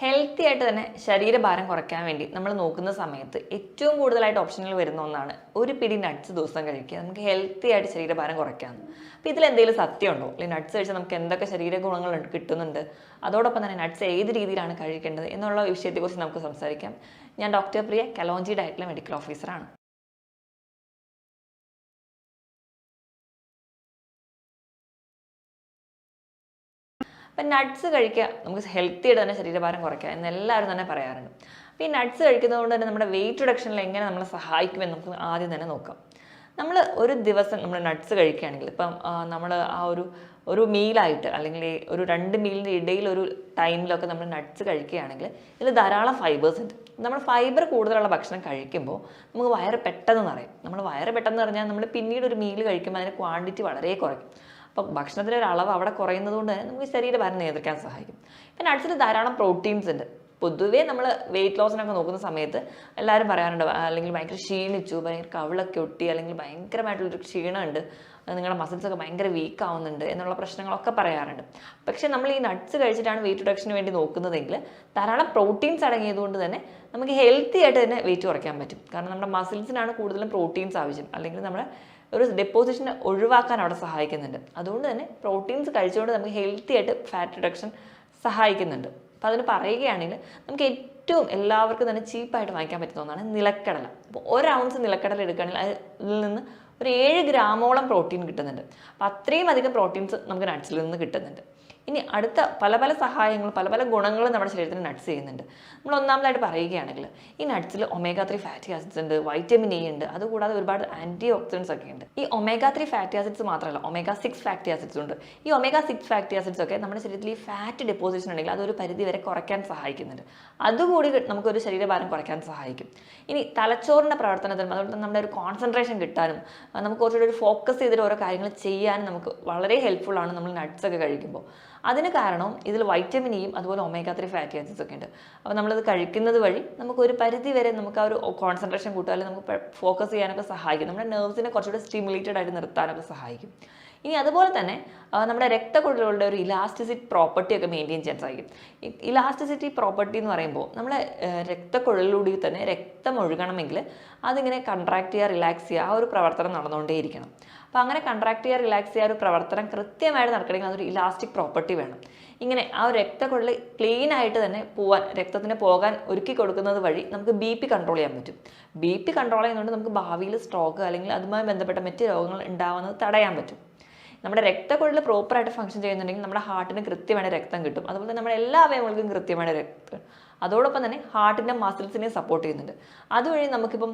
Healthy ആയിട്ട് തന്നെ ശരീരഭാരം കുറയ്ക്കാൻ വേണ്ടി നമ്മൾ നോക്കുന്ന സമയത്ത് ഏറ്റവും കൂടുതലായിട്ട് ഓപ്ഷനുകൾ വരുന്ന ഒന്നാണ് ഒരു പിടി നട്ട്സ് ദിവസം കഴിക്കുക. നമുക്ക് ഹെൽത്തി ആയിട്ട് ശരീരഭാരം കുറയ്ക്കാം. അപ്പോൾ ഇതിൽ എന്തെങ്കിലും സത്യമുണ്ടോ? അല്ലെങ്കിൽ നട്ട്സ് കഴിച്ചാൽ നമുക്ക് എന്തൊക്കെ ശരീര ഗുണങ്ങൾ കിട്ടുന്നുണ്ട്? അതോടൊപ്പം തന്നെ നട്ട്സ് ഏത് രീതിയിലാണ് കഴിക്കേണ്ടത് എന്നുള്ള വിഷയത്തെക്കുറിച്ച് നമുക്ക് സംസാരിക്കാം. ഞാൻ ഡോക്ടർ പ്രിയ കലോഞ്ചി ഡയറ്റിലെ മെഡിക്കൽ ഓഫീസറാണ് അപ്പം നട്ട്സ് കഴിക്കുക നമുക്ക് ഹെൽത്തി ആയിട്ട് തന്നെ ശരീരഭാരം കുറയ്ക്കുക എന്ന് എല്ലാവരും തന്നെ പറയാറുണ്ട്. അപ്പോൾ ഈ നട്ട്സ് കഴിക്കുന്നത് കൊണ്ട് തന്നെ നമ്മുടെ വെയിറ്റ് റിഡക്ഷനിൽ എങ്ങനെ നമ്മളെ സഹായിക്കുമെന്ന് നമുക്ക് ആദ്യം തന്നെ നോക്കാം. നമ്മൾ ഒരു ദിവസം നമ്മൾ നട്ട്സ് കഴിക്കുകയാണെങ്കിൽ ഇപ്പം നമ്മൾ ആ ഒരു ഒരു മീലായിട്ട് അല്ലെങ്കിൽ ഒരു രണ്ട് മീലിന്റെ ഇടയിൽ ഒരു ടൈമിലൊക്കെ നമ്മൾ നട്ട്സ് കഴിക്കുകയാണെങ്കിൽ ഇതിൽ ധാരാളം ഫൈബേഴ്സ് ഉണ്ട്. നമ്മൾ ഫൈബർ കൂടുതലുള്ള ഭക്ഷണം കഴിക്കുമ്പോൾ നമുക്ക് വയറ് പെട്ടെന്ന് നിറയും. നമ്മൾ വയറ് പെട്ടെന്ന് നിറഞ്ഞാൽ നമ്മൾ പിന്നീട് ഒരു മീൽ കഴിക്കുമ്പോൾ അതിന്റെ ക്വാണ്ടിറ്റി വളരെ കുറയ്ക്കും അപ്പോൾ ഭക്ഷണത്തിന്റെ ഒരു അളവ് അവിടെ കുറയുന്നത് കൊണ്ട് തന്നെ നമുക്ക് ശരീരഭാരം നിയന്ത്രിക്കാൻ സഹായിക്കും. പിന്നെ അടുത്തത് ധാരാളം പ്രോട്ടീൻസ് ഉണ്ട്. പൊതുവേ നമ്മൾ വെയിറ്റ് ലോസിനൊക്കെ നോക്കുന്ന സമയത്ത് എല്ലാവരും പറയാറുണ്ട് അല്ലെങ്കിൽ ഭയങ്കര ക്ഷീണിച്ചു ഭയങ്കര കവിളൊക്കെ ഒട്ടി അല്ലെങ്കിൽ ഭയങ്കരമായിട്ടുള്ളൊരു ക്ഷീണമുണ്ട് നിങ്ങളുടെ മസിൽസൊക്കെ ഭയങ്കര വീക്ക് ആവുന്നുണ്ട് എന്നുള്ള പ്രശ്നങ്ങളൊക്കെ പറയാറുണ്ട്. പക്ഷേ നമ്മൾ ഈ നട്ട്സ് കഴിച്ചിട്ടാണ് വെയിറ്റ് റിഡക്ഷന് വേണ്ടി നോക്കുന്നതെങ്കിൽ ധാരാളം പ്രോട്ടീൻസ് അടങ്ങിയതുകൊണ്ട് തന്നെ നമുക്ക് ഹെൽത്തി ആയിട്ട് തന്നെ വെയിറ്റ് കുറയ്ക്കാൻ പറ്റും. കാരണം നമ്മുടെ മസിൽസിനാണ് കൂടുതലും പ്രോട്ടീൻസ് ആവശ്യം. അല്ലെങ്കിൽ നമ്മുടെ ഒരു ഡെപ്പോസിഷൻ ഒഴിവാക്കാൻ അവിടെ സഹായിക്കുന്നുണ്ട്. അതുകൊണ്ട് തന്നെ പ്രോട്ടീൻസ് കഴിച്ചുകൊണ്ട് നമുക്ക് ഹെൽത്തി ആയിട്ട് ഫാറ്റ് റിഡക്ഷൻ സഹായിക്കുന്നുണ്ട്. അപ്പോൾ അതിന് പറയുകയാണെങ്കിൽ നമുക്ക് ഏറ്റവും എല്ലാവർക്കും തന്നെ ചീപ്പായിട്ട് വാങ്ങിക്കാൻ പറ്റുന്ന ഒന്നാണ് നിലക്കടല. അപ്പോൾ ഒരു ഔൺസ് നിലക്കടല എടുക്കുകയാണെങ്കിൽ അതിൽ നിന്ന് ഒരു ഏഴ് ഗ്രാമോളം പ്രോട്ടീൻ കിട്ടുന്നുണ്ട്. അപ്പോൾ അത്രയും അധികം പ്രോട്ടീൻസ് നമുക്ക് നട്ട്സിൽ നിന്ന് കിട്ടുന്നുണ്ട്. ഇനി അടുത്ത പല പല സഹായങ്ങളും പല പല ഗുണങ്ങളും നമ്മുടെ ശരീരത്തിന് നട്ട്സ് ചെയ്യുന്നുണ്ട്. നമ്മൾ ഒന്നാമതായിട്ട് പറയുകയാണെങ്കിൽ ഈ നട്ട്സിൽ ഒമേഗ ത്രീ ഫാറ്റി ആസിഡ്സ് ഉണ്ട് വൈറ്റമിൻ എ ഉണ്ട് അതുകൂടാതെ ഒരുപാട് ആന്റി ഓക്സിഡൻസ് ഒക്കെ ഉണ്ട്. ഈ ഒമേഗ ത്രീ ഫാറ്റി ആസിഡ്സ് മാത്രമല്ല ഒമേഗ സിക്സ് ഫാറ്റി ആസിഡ്സ് ഉണ്ട്. ഈ ഒമേഗ സിക്സ് ഫാറ്റി ആസിഡ്സ് ഒക്കെ നമ്മുടെ ശരീരത്തിൽ ഈ ഫാറ്റ് ഡെപ്പോസിഷൻ ഉണ്ടെങ്കിൽ അതൊരു പരിധി വരെ കുറയ്ക്കാൻ സഹായിക്കുന്നുണ്ട്. അതുകൂടി നമുക്കൊരു ശരീരഭാരം കുറയ്ക്കാൻ സഹായിക്കും. ഇനി തലച്ചോറിന്റെ പ്രവർത്തനത്തിനും അതുപോലെ നമ്മുടെ ഒരു കോൺസെൻട്രേഷൻ കിട്ടാനും നമുക്ക് കുറച്ചുകൂടി ഒരു ഫോക്കസ് ചെയ്തിട്ട് ഓരോ കാര്യങ്ങൾ ചെയ്യാനും നമുക്ക് വളരെ ഹെൽപ്ഫുൾ ആണ് നമ്മൾ നട്ട്സ് ഒക്കെ കഴിക്കുമ്പോൾ. അതിന് കാരണം ഇതിൽ വൈറ്റമിൻ ഇയും അതുപോലെ ഒമേഗ ത്രീ ഫാറ്റി ആസിഡ്സ് ഒക്കെ ഉണ്ട്. അപ്പോൾ നമ്മളത് കഴിക്കുന്നത് വഴി നമുക്ക് ഒരു പരിധി വരെ നമുക്ക് ആ ഒരു കോൺസെൻട്രേഷൻ കൂട്ടാൻ നമുക്ക് ഫോക്കസ് ചെയ്യാനൊക്കെ സഹായിക്കും. നമ്മുടെ നെർവ്സിനെ കുറച്ചുകൂടി സ്റ്റിമുലേറ്റഡ് ആയിട്ട് നിർത്താനൊക്കെ സഹായിക്കും. ഇനി അതുപോലെ തന്നെ നമ്മുടെ രക്തക്കുഴലുകളുടെ ഒരു ഇലാസ്റ്റിസിറ്റി പ്രോപ്പർട്ടി ഒക്കെ മെയിന്റെയിൻ ചെയ്യാൻ സഹായിക്കും. ഇലാസ്റ്റിസിറ്റി പ്രോപ്പർട്ടി എന്ന് പറയുമ്പോൾ നമ്മളെ രക്തക്കുഴലിലൂടെ തന്നെ രക്തം ഒഴുകണമെങ്കിൽ അതിങ്ങനെ കൺട്രാക്ട് ചെയ്യുക റിലാക്സ് ചെയ്യുക ആ ഒരു പ്രവർത്തനം നടന്നുകൊണ്ടേയിരിക്കണം. അപ്പോൾ അങ്ങനെ കൺട്രാക്ട് ചെയ്യുക റിലാക്സ് ചെയ്യുക ഒരു പ്രവർത്തനം കൃത്യമായിട്ട് നടക്കണമെങ്കിൽ അതൊരു ഇലാസ്റ്റിക് പ്രോപ്പർട്ടി വേണം. ഇങ്ങനെ ആ ഒരു രക്തക്കുഴൽ ക്ലീൻ ആയിട്ട് തന്നെ പോവാൻ രക്തത്തിന് പോകാൻ ഒരുക്കി കൊടുക്കുന്നത് വഴി നമുക്ക് ബി പി കൺട്രോൾ ചെയ്യാൻ പറ്റും. ബി പി കൺട്രോൾ ചെയ്യുന്നതുകൊണ്ട് നമുക്ക് ഭാവിയിൽ സ്ട്രോക്ക് അല്ലെങ്കിൽ അതുമായി ബന്ധപ്പെട്ട മറ്റ് രോഗങ്ങൾ ഉണ്ടാവുന്നത് തടയാൻ പറ്റും. നമ്മുടെ രക്തക്കൊള്ളിൽ പ്രോപ്പറായിട്ട് ഫംഗ്ഷൻ ചെയ്യുന്നുണ്ടെങ്കിൽ നമ്മുടെ ഹാർട്ടിന് കൃത്യമായിട്ട് രക്തം കിട്ടും. അതുപോലെ തന്നെ നമ്മുടെ എല്ലാ അവയവങ്ങൾക്കും കൃത്യമായിട്ട് രക്തം അതോടൊപ്പം തന്നെ ഹാർട്ടിന്റെ മസിൽസിനെ സപ്പോർട്ട് ചെയ്യുന്നുണ്ട്. അതുവഴി നമുക്കിപ്പം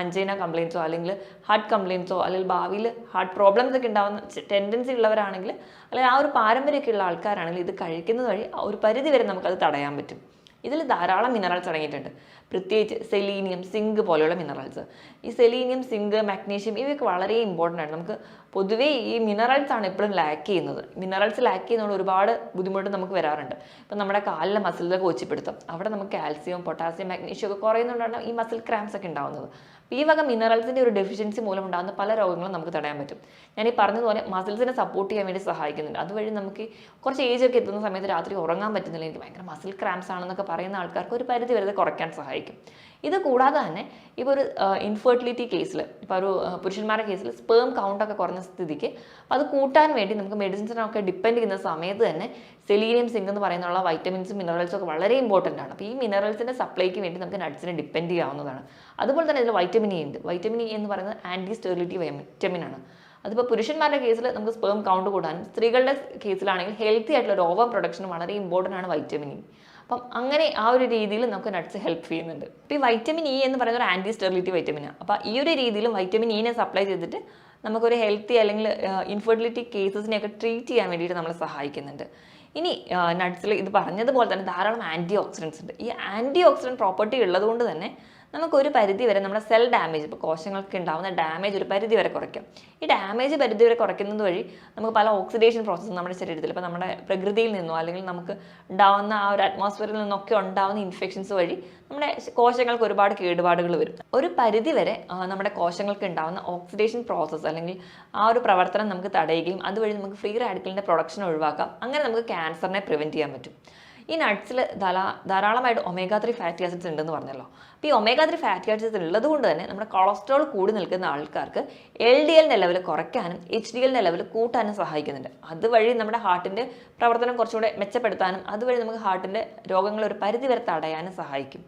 ആൻജൈന കംപ്ലയിൻസോ അല്ലെങ്കിൽ ഹാർട്ട് കംപ്ലയിൻസോ അല്ലെങ്കിൽ ഭാവിയിൽ ഹാർട്ട് പ്രോബ്ലംസ് ഒക്കെ ഉണ്ടാകുന്ന ടെൻഡൻസി ഉള്ളവരാണെങ്കിൽ അല്ലെങ്കിൽ ആ ഒരു പാരമ്പര്യമൊക്കെ ഉള്ള ആൾക്കാരാണെങ്കിൽ ഇത് കഴിക്കുന്നത് വഴി ഒരു പരിധി വരെ നമുക്കത് തടയാൻ പറ്റും. ഇതിൽ ധാരാളം മിനറൽസ് അടങ്ങിയിട്ടുണ്ട്. പ്രത്യേകിച്ച് സെലീനിയം സിങ്ക് പോലെയുള്ള മിനറൽസ് ഈ സെലീനിയം സിങ്ക് മാഗ്നീഷ്യം ഇവയൊക്കെ വളരെ ഇമ്പോർട്ടന്റ് ആണ്. നമുക്ക് പൊതുവേ ഈ മിനറൽസ് ആണ് എപ്പോഴും ലാക്ക് ചെയ്യുന്നത്. മിനറൽസ് ലാക്ക് ചെയ്യുന്നതുകൊണ്ട് ഒരുപാട് ബുദ്ധിമുട്ട് നമുക്ക് വരാറുണ്ട്. ഇപ്പം നമ്മുടെ കാലിലെ മസിലിലെ കോച്ചിപ്പിടുത്തം അവിടെ നമുക്ക് കാൽസ്യം പൊട്ടാസ്യം മാഗ്നീഷ്യം ഒക്കെ കുറയുന്നതുകൊണ്ടാണ് ഈ മസിൽ ക്രാംസ് ഒക്കെ ഉണ്ടാവുന്നത്. ഈ വക മിനറൽസിന്റെ ഒരു ഡെഫിഷ്യൻസി മൂലം ഉണ്ടാകുന്ന പല രോഗങ്ങളും നമുക്ക് തടയാൻ പറ്റും. ഞാൻ ഈ പറഞ്ഞതുപോലെ മസിൽസിനെ സപ്പോർട്ട് ചെയ്യാൻ വേണ്ടി സഹായിക്കുന്നുണ്ട്. അതുവഴി നമുക്ക് കുറച്ച് ഏജ് ഒക്കെ എത്തുന്ന സമയത്ത് രാത്രി ഉറങ്ങാൻ പറ്റുന്നില്ല. എനിക്ക് ഭയങ്കര മസിൽ ക്രാംസ് ആണെന്നൊക്കെ പറയുന്ന ആൾക്കാർക്ക് ഒരു പരിധി വരെ കുറയ്ക്കാൻ സഹായിക്കും. ഇത് കൂടാതെ തന്നെ ഇപ്പോൾ ഒരു ഇൻഫെർട്ടിലിറ്റി കേസിൽ ഇപ്പോൾ ഒരു പുരുഷന്മാരുടെ കേസിൽ സ്പേം കൗണ്ടൊക്കെ കുറഞ്ഞ സ്ഥിതിക്ക് അത് കൂട്ടാൻ വേണ്ടി നമുക്ക് മെഡിസിൻസിനൊക്കെ ഡിപ്പെൻഡ് ചെയ്യുന്ന സമയത്ത് തന്നെ സെലീനിയം സിങ്ക് എന്ന് പറയുന്നുള്ള വൈറ്റമിൻസും മിനറൽസും ഒക്കെ വളരെ ഇമ്പോർട്ടന്റ് ആണ്. അപ്പോൾ ഈ മിനറൽസിന്റെ സപ്ലൈക്ക് വേണ്ടി നമുക്ക് നട്ട്സിനെ ഡിപ്പെൻഡ് ചെയ്യാവുന്നതാണ്. അതുപോലെ തന്നെ ഇതിൽ വൈറ്റമിൻ ഇ ഉണ്ട്. വൈറ്റമിൻ ഇ എന്ന് പറയുന്നത് ആന്റി സ്റ്റെറിലിറ്റി വൈറ്റമിൻ ആണ്. അതിപ്പോൾ പുരുഷന്മാരുടെ കേസിൽ നമുക്ക് സ്പേം കൗണ്ട് കൂടാനും സ്ത്രീകളുടെ കേസിലാണെങ്കിൽ ഹെൽത്തി ആയിട്ടുള്ള ഒരു ഓവർ പ്രൊഡക്ഷൻ വളരെ ഇമ്പോർട്ടന്റ് ആണ് വൈറ്റമിൻ ഇ അപ്പം അങ്ങനെ ആ ഒരു രീതിയിൽ നമുക്ക് നട്ട്സ് ഹെൽപ്പ് ചെയ്യുന്നുണ്ട്. അപ്പോൾ ഈ വൈറ്റമിൻ ഇ എന്ന് പറയുന്ന ഒരു ആന്റി സ്റ്റെറിലിറ്റി വൈറ്റമിനാണ് അപ്പോൾ ഈ ഒരു രീതിയിലും വൈറ്റമിൻ ഇനെ സപ്ലൈ ചെയ്തിട്ട് നമുക്കൊരു ഹെൽത്തി അല്ലെങ്കിൽ ഇൻഫെർട്ടിലിറ്റി കേസസിനെയൊക്കെ ട്രീറ്റ് ചെയ്യാൻ വേണ്ടിയിട്ട് നമ്മളെ സഹായിക്കുന്നുണ്ട്. ഇനി നട്ട്സിൽ ഇത് പറഞ്ഞതുപോലെ തന്നെ ധാരാളം ആന്റി ഓക്സിഡൻസ് ഉണ്ട്. ഈ ആന്റി ഓക്സിഡന്റ് പ്രോപ്പർട്ടി ഉള്ളതുകൊണ്ട് തന്നെ നമുക്ക് ഒരു പരിധി വരെ നമ്മുടെ സെൽ ഡാമേജ് ഇപ്പോൾ കോശങ്ങൾക്ക് ഉണ്ടാകുന്ന ഡാമേജ് ഒരു പരിധി വരെ കുറയ്ക്കാം. ഈ ഡാമേജ് പരിധി വരെ കുറയ്ക്കുന്നത് വഴി നമുക്ക് പല ഓക്സിഡേഷൻ പ്രോസസ്സ് നമ്മുടെ ശരീരത്തിൽ ഇപ്പോൾ നമ്മുടെ പ്രകൃതിയിൽ നിന്നോ അല്ലെങ്കിൽ നമുക്ക് ഉണ്ടാവുന്ന ആ ഒരു അറ്റ്മോസ്ഫിയറിൽ നിന്നൊക്കെ ഉണ്ടാവുന്ന ഇൻഫെക്ഷൻസ് വഴി നമ്മുടെ കോശങ്ങൾക്ക് ഒരുപാട് കേടുപാടുകൾ വരും. ഒരു പരിധി വരെ നമ്മുടെ കോശങ്ങൾക്ക് ഉണ്ടാവുന്ന ഓക്സിഡേഷൻ പ്രോസസ്സ് അല്ലെങ്കിൽ ആ ഒരു പ്രവർത്തനം നമുക്ക് തടയുകയും അതുവഴി നമുക്ക് ഫ്രീ റാഡിക്കലിന്റെ പ്രൊഡക്ഷൻ ഒഴിവാക്കാം. അങ്ങനെ നമുക്ക് ക്യാൻസറിനെ പ്രിവെന്റ് ചെയ്യാൻ പറ്റും. ഈ നട്ട്സിൽ ധാരാളമായിട്ട് ഒമേഗ ത്രീ ഫാറ്റി ആസിഡ്സ് ഉണ്ടെന്ന് പറഞ്ഞല്ലോ. അപ്പോൾ ഈ ഒമേഗ ത്രീ ഫാറ്റി ആസിഡ്സ് ഉള്ളത് കൊണ്ട് തന്നെ നമ്മുടെ കൊളസ്ട്രോൾ കൂടി നിൽക്കുന്ന ആൾക്കാർക്ക് എൽ ഡി എല്ലിന്റെ ലെവൽ കുറയ്ക്കാനും എച്ച് ഡി എല്ലിന്റെ ലെവൽ കൂട്ടാനും സഹായിക്കുന്നുണ്ട്. അതുവഴി നമ്മുടെ ഹാർട്ടിന്റെ പ്രവർത്തനം കുറച്ചുകൂടെ മെച്ചപ്പെടുത്താനും അതുവഴി നമുക്ക് ഹാർട്ടിന്റെ രോഗങ്ങൾ ഒരു പരിധി വരെ തടയാനും സഹായിക്കും.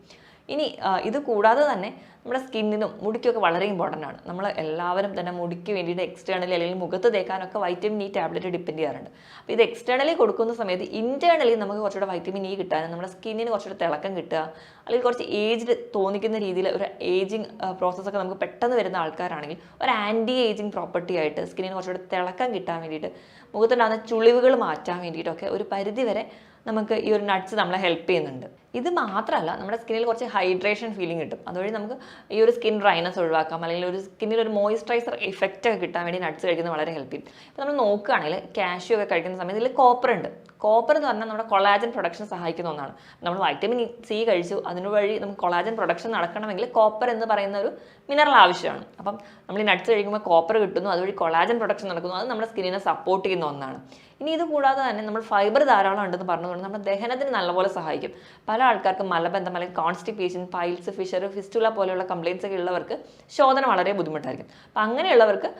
ഇനി ഇത് കൂടാതെ തന്നെ നമ്മുടെ സ്കിന്നിനും മുടിക്കൊക്കെ വളരെ ഇമ്പോർട്ടന്റ് ആണ്. നമ്മൾ എല്ലാവരും തന്നെ മുടിക്ക് വേണ്ടിയിട്ട് എക്സ്റ്റേണലി അല്ലെങ്കിൽ മുഖത്ത് തേക്കാനൊക്കെ വൈറ്റമിൻ ഇ ടാബ്ലറ്റ് ഡിപ്പെൻഡ് ചെയ്യാറുണ്ട്. അപ്പോൾ ഇത് എക്സ്റ്റേണലി കൊടുക്കുന്ന സമയത്ത് ഇന്റേർണലി നമുക്ക് കുറച്ചുകൂടെ വൈറ്റമിൻ ഇ കിട്ടാനും നമ്മുടെ സ്കിന്നിന് കുറച്ചുകൂടെ തിളക്കം കിട്ടുക അല്ലെങ്കിൽ കുറച്ച് ഏജ്ഡ് തോന്നിക്കുന്ന രീതിയിൽ ഒരു ഏജിങ് പ്രോസസ്സൊക്കെ നമുക്ക് പെട്ടെന്ന് വരുന്ന ആൾക്കാരാണെങ്കിൽ ഒരു ആന്റി ഏജിങ് പ്രോപ്പർട്ടി ആയിട്ട് സ്കിന്നിന് കുറച്ചുകൂടെ തിളക്കം കിട്ടാൻ വേണ്ടിയിട്ട് മുഖത്തുണ്ടാകുന്ന ചുളിവുകൾ മാറ്റാൻ വേണ്ടിയിട്ടൊക്കെ ഒരു പരിധി വരെ നമുക്ക് ഈ ഒരു നട്ട്സ് നമ്മളെ ഹെൽപ്പ് ചെയ്യുന്നുണ്ട്. ഇത് മാത്രമല്ല നമ്മുടെ സ്കിന്നിൽ കുറച്ച് ഹൈഡ്രേഷൻ ഫീലിംഗ് കിട്ടും. അതുവഴി നമുക്ക് ഈ ഒരു സ്കിൻ ഡ്രൈനസ് ഒഴിവാക്കാം അല്ലെങ്കിൽ ഒരു സ്കിന്നിൽ ഒരു മോയിസ്ചറൈസർ ഇഫക്റ്റ് ഒക്കെ കിട്ടാൻ വേണ്ടി നട്ട്സ് കഴിക്കുന്നത് വളരെ ഹെൽപ്പ് ചെയ്യും. ഇപ്പോൾ നമ്മൾ നോക്കുകയാണെങ്കിൽ കാഷ്യൂ ഒക്കെ കഴിക്കുന്ന സമയത്ത് ഇതിൽ കോപ്പർ ഉണ്ട്. കോപ്പർ എന്ന് പറഞ്ഞാൽ നമ്മുടെ കൊളാജൻ പ്രൊഡക്ഷൻ സഹായിക്കുന്ന ഒന്നാണ്. നമ്മൾ വൈറ്റമിൻ സി കഴിച്ചു അതിനുവഴി നമുക്ക് കൊളാജൻ പ്രൊഡക്ഷൻ നടക്കണമെങ്കിൽ കോപ്പർ എന്ന് പറയുന്ന ഒരു മിനറൽ ആവശ്യമാണ്. അപ്പം നമ്മൾ ഈ നട്ട്സ് കഴിക്കുമ്പോൾ കോപ്പർ കിട്ടുന്നു അതുവഴി കൊളാജൻ പ്രൊഡക്ഷൻ നടക്കുന്നു അത് നമ്മുടെ സ്കിന്നിനെ സപ്പോർട്ട് ചെയ്യുന്ന ഒന്നാണ്. ഇനി ഇത് കൂടാതെ തന്നെ നമ്മൾ ഫൈബർ ധാരാളം ഉണ്ടെന്ന് പറഞ്ഞുകൊണ്ട് നമ്മുടെ ദഹനത്തിന് നല്ലപോലെ സഹായിക്കും. പല ആൾക്കാർക്കും മലബന്ധം അല്ലെങ്കിൽ കോൺസ്റ്റിപ്പേഷൻ പൈൽസ് ഫിഷർ ഫിസ്റ്റുല പോലെയുള്ള കംപ്ലയിൻസ് ഒക്കെ ഉള്ളവർക്ക് ശോധന വളരെ ബുദ്ധിമുട്ടായിരിക്കും. അപ്പം അങ്ങനെയുള്ളവർക്ക്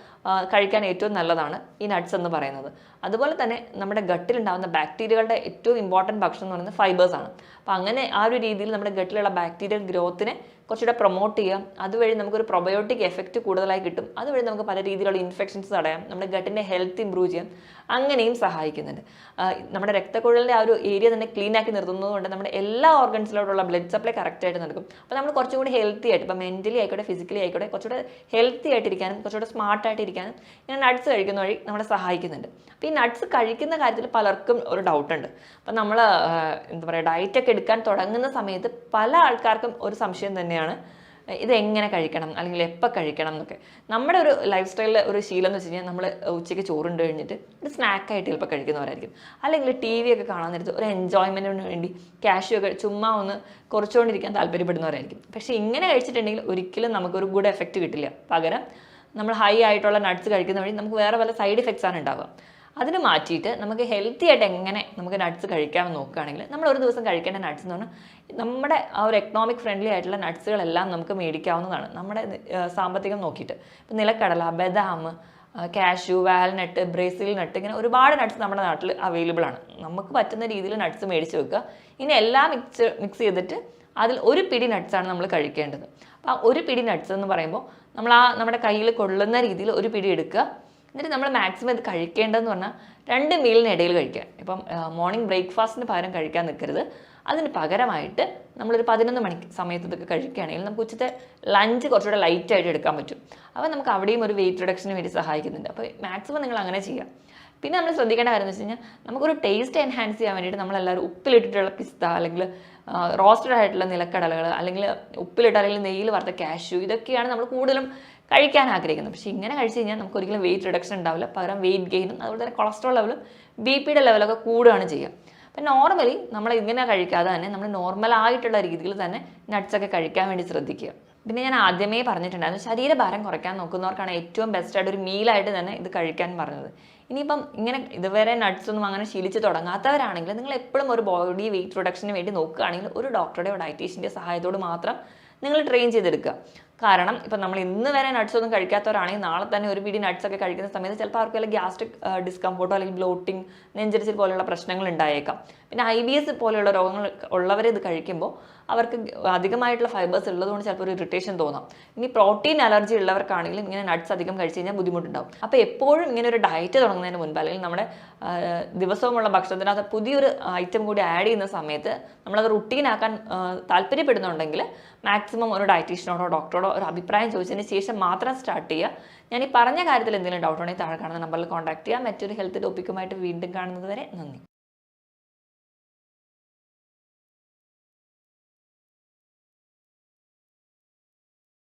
കഴിക്കാൻ ഏറ്റവും നല്ലതാണ് ഈ നട്ട്സ് എന്ന് പറയുന്നത്. അതുപോലെ തന്നെ നമ്മുടെ ഗട്ടിലുണ്ടാകുന്ന ബാക്ടീരിയകളുടെ ഏറ്റവും ഇമ്പോർട്ടന്റ് ഭക്ഷണം എന്ന് പറയുന്നത് ഫൈബേഴ്സ് ആണ്. അപ്പം അങ്ങനെ ആ ഒരു രീതിയിൽ നമ്മുടെ ഗട്ടിലുള്ള ബാക്ടീരിയൽ ഗ്രോത്തിനെ കുറച്ചുകൂടെ പ്രൊമോട്ട് ചെയ്യാം. അതുവഴി നമുക്കൊരു പ്രൊബയോട്ടിക് എഫക്റ്റ് കൂടുതലായി കിട്ടും. അതുവഴി നമുക്ക് പല രീതിയിലുള്ള ഇൻഫെക്ഷൻസ് തടയാം. നമ്മുടെ ഗട്ടിന്റെ ഹെൽത്ത് ഇമ്പ്രൂവ് ചെയ്യാം. അങ്ങനെയും സഹായിക്കുന്നുണ്ട്. നമ്മുടെ രക്തക്കുഴലിന്റെ ആ ഒരു ഏരിയ തന്നെ ക്ലീൻ ആക്കി നിർത്തുന്നതുകൊണ്ട് നമ്മുടെ എല്ലാ ഓർഗൻസിലോട്ടുള്ള ബ്ലഡ് സപ്ലൈ കറക്റ്റായിട്ട് നടക്കും. അപ്പോൾ നമ്മൾ കുറച്ചും കൂടി ഹെൽത്തി ആയിട്ട് ഇപ്പോൾ മെന്റലി ആയിക്കോട്ടെ ഫിസിക്കലി ആയിക്കോട്ടെ കുറച്ചുകൂടെ ഹെൽത്തി ആയിട്ടിരിക്കാനും കുറച്ചുകൂടെ സ്മാർട്ടായിട്ടിരിക്കാനും ഇങ്ങനെ നട്ട്സ് കഴിക്കുന്ന വഴി നമ്മളെ സഹായിക്കുന്നുണ്ട്. അപ്പോൾ ഈ നട്ട്സ് കഴിക്കുന്ന കാര്യത്തിൽ പലർക്കും ഒരു ഡൗട്ട് ഉണ്ട്. അപ്പം നമ്മൾ എന്താ പറയുക ഡയറ്റൊക്കെ എടുക്കാൻ തുടങ്ങുന്ന സമയത്ത് പല ആൾക്കാർക്കും ഒരു സംശയം തന്നെയാണ്. ഇതെങ്ങനെ കഴിക്കണം? അല്ലെങ്കിൽ എപ്പോൾ കഴിക്കണം എന്നൊക്കെ. നമ്മുടെ ഒരു ലൈഫ് സ്റ്റൈലിലെ ഒരു ശീലം എന്ന് വെച്ച് കഴിഞ്ഞാൽ നമ്മൾ ഉച്ചയ്ക്ക് ചോറുണ്ട് കഴിഞ്ഞിട്ട് ഒരു സ്നാക്കായിട്ട് ചിലപ്പോൾ കഴിക്കുന്നവരായിരിക്കും. അല്ലെങ്കിൽ ടി വി ഒക്കെ കാണാൻ നേരത്ത് ഒരു എൻജോയ്മെന്റിന് വേണ്ടി ക്യാഷ്യൂ ഒക്കെ ചുമ്മാ ഒന്ന് കുറച്ചുകൊണ്ടിരിക്കാൻ താല്പര്യപ്പെടുന്നവരായിരിക്കും. പക്ഷേ ഇങ്ങനെ കഴിച്ചിട്ടുണ്ടെങ്കിൽ ഒരിക്കലും നമുക്കൊരു ഗുഡ് എഫക്റ്റ് കിട്ടില്ല. പകരം നമ്മൾ ഹൈ ആയിട്ടുള്ള നട്ട്സ് കഴിക്കുന്ന വഴി നമുക്ക് വേറെ പല സൈഡ് ഇഫക്ട്സ് ആണ് ഉണ്ടാവുക. അതിന് മാറ്റിയിട്ട് നമുക്ക് ഹെൽത്തി ആയിട്ട് എങ്ങനെ നമുക്ക് നട്ട്സ് കഴിക്കാമെന്ന് നോക്കുകയാണെങ്കിൽ നമ്മൾ ഒരു ദിവസം കഴിക്കേണ്ട നട്ട്സ് എന്ന് പറഞ്ഞാൽ നമ്മുടെ ആ ഒരു എക്കണോമിക് ഫ്രണ്ട്ലി ആയിട്ടുള്ള നട്ട്സുകളെല്ലാം നമുക്ക് മേടിക്കാവുന്നതാണ്. നമ്മുടെ സാമ്പത്തികം നോക്കിയിട്ട്. ഇപ്പം നിലക്കടല ബദാം കാഷ്യൂ വാൽനട്ട് ബ്രേസിൽ നട്ട് ഇങ്ങനെ ഒരുപാട് നട്ട്സ് നമ്മുടെ നാട്ടിൽ അവൈലബിൾ ആണ്. നമുക്ക് പറ്റുന്ന രീതിയിൽ നട്ട്സ് മേടിച്ച് വെക്കുക. ഇനി എല്ലാം മിക്സ് മിക്സ് ചെയ്തിട്ട് അതിൽ ഒരു പിടി നട്ട്സാണ് നമ്മൾ കഴിക്കേണ്ടത്. അപ്പോൾ ആ ഒരു പിടി നട്ട്സ് എന്ന് പറയുമ്പോൾ നമ്മൾ ആ നമ്മുടെ കയ്യിൽ കൊള്ളുന്ന രീതിയിൽ ഒരു പിടി എടുക്കുക. എന്നിട്ട് നമ്മൾ മാക്സിമം ഇത് കഴിക്കേണ്ടതെന്ന് പറഞ്ഞാൽ രണ്ട് മീലിനിടയിൽ കഴിക്കുക. ഇപ്പം മോർണിംഗ് ബ്രേക്ക്ഫാസ്റ്റിന് പകരം കഴിക്കാൻ നിൽക്കരുത്. അതിന് പകരമായിട്ട് നമ്മളൊരു പതിനൊന്ന് മണി സമയത്ത് ഇതൊക്കെ കഴിക്കുകയാണെങ്കിൽ നമുക്ക് ഉച്ചത്തെ ലഞ്ച് കുറച്ചുകൂടെ ലൈറ്റായിട്ട് എടുക്കാൻ പറ്റും. അപ്പോൾ നമുക്ക് അവിടെയും ഒരു വെയിറ്റ് റിഡക്ഷന് വേണ്ടി സഹായിക്കുന്നുണ്ട്. അപ്പോൾ മാക്സിമം നിങ്ങൾ അങ്ങനെ ചെയ്യുക. പിന്നെ നമ്മൾ ശ്രദ്ധിക്കേണ്ട കാര്യം എന്ന് വെച്ച് കഴിഞ്ഞാൽ നമുക്കൊരു ടേസ്റ്റ് എൻഹാൻസ് ചെയ്യാൻ വേണ്ടിയിട്ട് നമ്മളെല്ലാവരും ഉപ്പിലിട്ടിട്ടുള്ള പിസ്ത അല്ലെങ്കിൽ റോസ്റ്റഡ് ആയിട്ടുള്ള നിലക്കടലകൾ അല്ലെങ്കിൽ ഉപ്പിലിട്ട് അല്ലെങ്കിൽ നെയ്യിൽ വറുത്ത കാഷ്യൂ ഇതൊക്കെയാണ് നമ്മൾ കൂടുതലും കഴിക്കാൻ ആഗ്രഹിക്കുന്നത് പക്ഷേ ഇങ്ങനെ കഴിച്ച് കഴിഞ്ഞാൽ നമുക്ക് ഒരിക്കലും വെയിറ്റ് റിഡക്ഷൻ ഉണ്ടാവില്ല. പകരം വെയിറ്റ് ഗെയിനും അതുപോലെ തന്നെ കൊളസ്ട്രോൾ ലെവലും ബി പിയുടെ ലെവലൊക്കെ കൂടുകയാണ് ചെയ്യുക. അപ്പം നോർമലി നമ്മൾ ഇങ്ങനെ കഴിക്കാതെ തന്നെ നമ്മൾ നോർമൽ ആയിട്ടുള്ള രീതിയിൽ തന്നെ നട്ട്സൊക്കെ കഴിക്കാൻ വേണ്ടി ശ്രദ്ധിക്കുക. പിന്നെ ഞാൻ ആദ്യമേ പറഞ്ഞിട്ടുണ്ടായിരുന്നു ശരീരഭാരം കുറയ്ക്കാൻ നോക്കുന്നവർക്കാണ് ഏറ്റവും ബെസ്റ്റായിട്ട് ഒരു മീലായിട്ട് തന്നെ ഇത് കഴിക്കാൻ പറഞ്ഞത്. ഇനിയിപ്പം ഇങ്ങനെ ഇതുവരെ നട്ട്സ് ഒന്നും അങ്ങനെ ശീലിച്ച് തുടങ്ങാത്തവരാണെങ്കിൽ നിങ്ങൾ എപ്പോഴും ഒരു ബോഡി വെയിറ്റ് റിഡക്ഷന് വേണ്ടി നോക്കുകയാണെങ്കിൽ ഒരു ഡോക്ടറുടെയോ ഡയറ്റീഷ്യന്റെ സഹായത്തോട് മാത്രം നിങ്ങൾ ട്രെയിൻ ചെയ്തെടുക്കുക. കാരണം ഇപ്പം നമ്മൾ ഇന്ന് വരെ നട്ട്സ് ഒന്നും കഴിക്കാത്തവരാണെങ്കിൽ നാളെ തന്നെ ഒരു പിടി നട്ട്സ് ഒക്കെ കഴിക്കുന്ന സമയത്ത് ചിലപ്പോൾ അവർക്ക് വല്ല ഗ്യാസ്ട്രിക് ഡിസ്കംഫോർട്ടോ അല്ലെങ്കിൽ ബ്ലോട്ടിംഗ് നെഞ്ചരിച്ചിൽ പോലെയുള്ള പ്രശ്നങ്ങൾ ഉണ്ടായേക്കാം. പിന്നെ ഐ ബി എസ് പോലെയുള്ള രോഗങ്ങൾ ഉള്ളവരെ ഇത് കഴിക്കുമ്പോൾ അവർക്ക് അധികമായിട്ടുള്ള ഫൈബേഴ്സ് ഉള്ളതുകൊണ്ട് ചിലപ്പോൾ ഒരു ഇറിറ്റേഷൻ തോന്നാം. ഇനി പ്രോട്ടീൻ അലർജി ഉള്ളവർക്കാണെങ്കിലും ഇങ്ങനെ നട്ട്സ് അധികം കഴിച്ചു കഴിഞ്ഞാൽ ബുദ്ധിമുട്ടുണ്ടാവും. അപ്പോൾ എപ്പോഴും ഇങ്ങനെ ഒരു ഡയറ്റ് തുടങ്ങുന്നതിന് മുൻപ് അല്ലെങ്കിൽ നമ്മുടെ ദിവസവുമുള്ള ഭക്ഷണത്തിനകത്ത് പുതിയൊരു ഐറ്റം കൂടി ആഡ് ചെയ്യുന്ന സമയത്ത് നമ്മളത് റുട്ടീനാക്കാൻ താല്പര്യപ്പെടുന്നുണ്ടെങ്കിൽ മാക്സിമം ഒരു ഡയറ്റീഷ്യനോടോ ഡോക്ടറോടോ ഒരു അഭിപ്രായം ചോദിച്ചതിന് ശേഷം മാത്രം സ്റ്റാർട്ട് ചെയ്യുക. ഞാൻ ഈ പറഞ്ഞ കാര്യത്തിൽ എന്തെങ്കിലും ഡൗട്ട് ഉണ്ടെങ്കിൽ താഴെ കാണുന്ന നമ്പറിൽ കോൺടാക്ട് ചെയ്യുക. മറ്റൊരു ഹെൽത്ത് ടോപ്പിക്കുമായിട്ട് വീണ്ടും കാണുന്നത് വരെ നന്ദി.